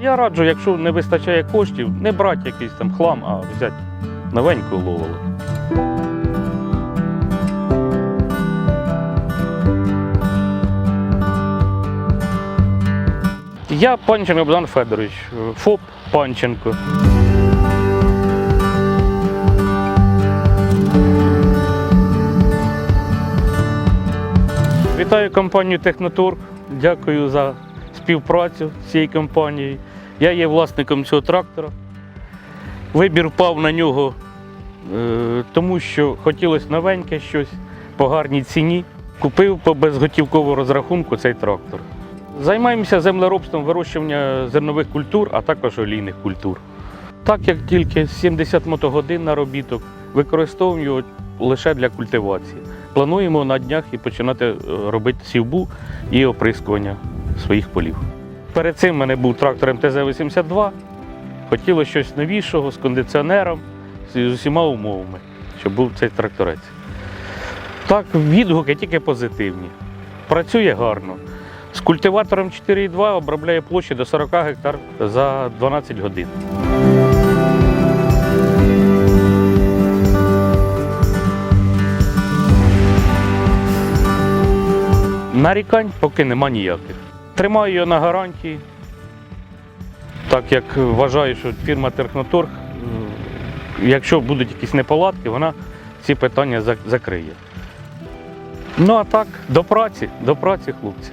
Я раджу, якщо не вистачає коштів, не брати якийсь там хлам, а взяти новеньку ловолу. Я Панченко Богдан Федорович, ФОП Панченко. Вітаю компанію Технотург. Дякую за співпрацю з цією компанією. Я є власником цього трактора. Вибір впав на нього, е, тому що хотілося новеньке щось по гарній ціні. Купив по безготівковому розрахунку цей трактор. Займаємося землеробством вирощування зернових культур, а також олійних культур. Так як тільки 70 мотогодин наробіток, використовуємо його лише для культивації. Плануємо на днях і починати е, робити сівбу і оприскування своїх полів. Перед цим в мене був трактор МТЗ-82. Хотілося щось новішого з кондиціонером, з усіма умовами, щоб був цей тракторець. Так, відгуки тільки позитивні. Працює гарно. З культиватором 4,2 обробляє площі до 40 гектар за 12 годин. Нарікань поки нема ніяких. Тримаю його на гарантії, так як вважаю, що фірма Техноторг, е, якщо будуть якісь неполадки, вона ці питання закриє. Ну а так, до праці, до праці, хлопці.